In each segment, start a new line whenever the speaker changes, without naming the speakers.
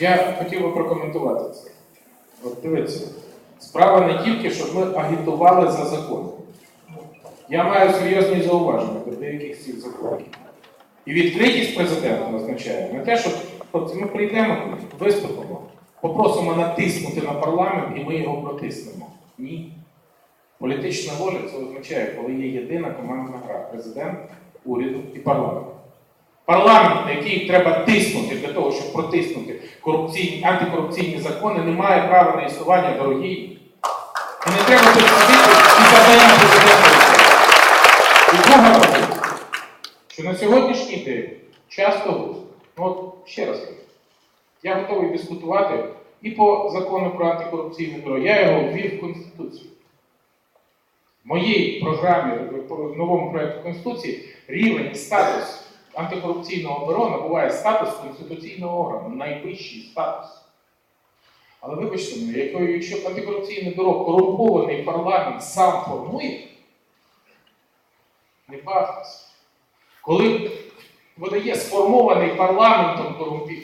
Я хотів би прокоментувати це. От дивіться, справа не тільки, щоб ми агітували за закон. Я маю серйозні зауваження до деяких цих законів. І відкритість президента означає не те, що от ми прийдемо, виступимо, попросимо натиснути на парламент і ми його протиснемо. Ні. Політична воля це означає, коли є єдина командна гра президент, уряду і парламент. Парламент, на який треба тиснути для того, щоб протиснути корупційні, антикорупційні закони, не має права на існування дорогі. І не треба тут сидіти і завдання президента. І друга позиція, що на сьогоднішній день часто. Ну от ще раз кажу, я готовий дискутувати і по закону про антикорупційне бюро. Я його ввів в Конституцію. В моїй програмі, в новому проєкту Конституції, рівень і статус антикорупційного бюро набуває статус конституційного органу, найвищий статус. Але вибачте якщо антикорупційне бюро корумпований парламент сам формує, не бавтеся. Коли видає сформований парламентом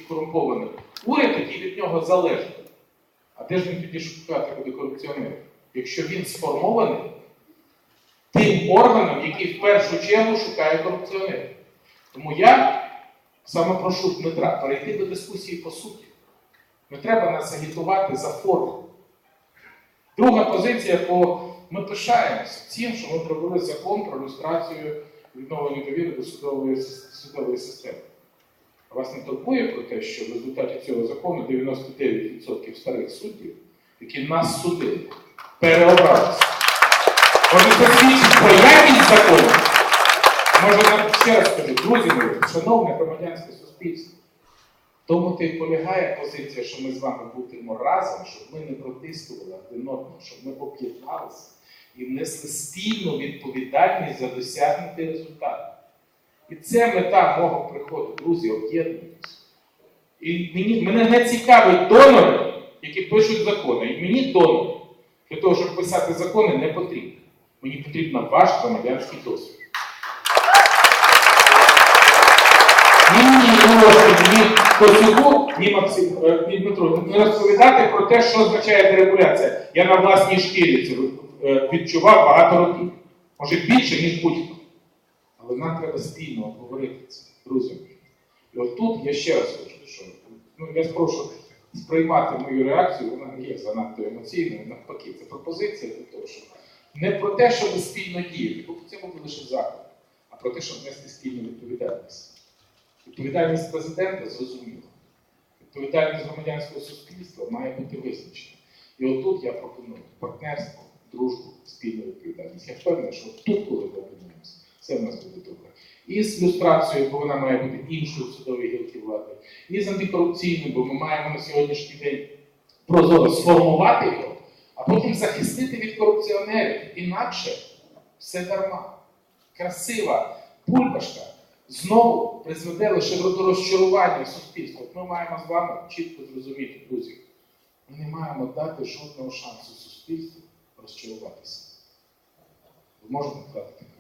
корумпований уряд, який від нього залежить. А де ж він тоді шукати буде корупціонерів? Якщо він сформований тим органом, який в першу чергу шукає корупціонерів. Тому я саме прошу Дмитра перейти до дискусії по суті. Не треба нас агітувати за форму. Друга позиція по ми пишаємося тим, що ми провели закон про люстрацію відновлення довіри до судової, судової системи. А Вас не турбує про те, що в результаті цього закону 99% старих суддів, які нас судили, переобралися. Може, це свідчить про якість закону? Може, нам ще раз скажу, друзі мої, шановне громадянське суспільство, тому то й полягає позиція, що ми з вами будемо разом, щоб ми не протискували один одного, щоб ми об'єдналися і внесли спільну відповідальність за досягнутий результат. І це мета мого приходу, друзі, об'єднуємося. І мені, мене не цікавить донори, які пишуть закони. І мені донори для того, щоб писати закони, не потрібно. Мені потрібен ваш громадянський досвід. Ні, ні, ні, ні Костюку, ні Максим, е, Дмитро, не розповідати про те, що означає дерегуляція. Я на власній шкірі це е, відчував багато років. Може більше, ніж будь-хто. Але нам треба спільно обговорити це, друзі. І от тут я ще раз кажу, що ну, я спрошу сприймати мою реакцію, вона не є занадто емоційною, навпаки, це пропозиція для того, щоб не про те, щоб спільно діяти, бо це буде лише заклик, а про те, щоб нести спільну відповідальність. Відповідальність президента зрозуміла. Відповідальність громадянського суспільства має бути визначена. І отут я пропоную партнерство, дружбу, спільну відповідальність. Я впевнений, що тут, коли ми об'єднаємося, все в нас буде добре. І з люстрацією, бо вона має бути іншою в судовій гілки влади, і з антикорупційною, бо ми маємо на сьогоднішній день прозоро сформувати його, а потім захистити від корупціонерів. Інакше все дарма. Красива бульбашка знову призведе лише до розчарування суспільства. Ми маємо з вами чітко зрозуміти, друзі. Ми не маємо дати жодного шансу суспільству розчаруватися. Ви можете втратити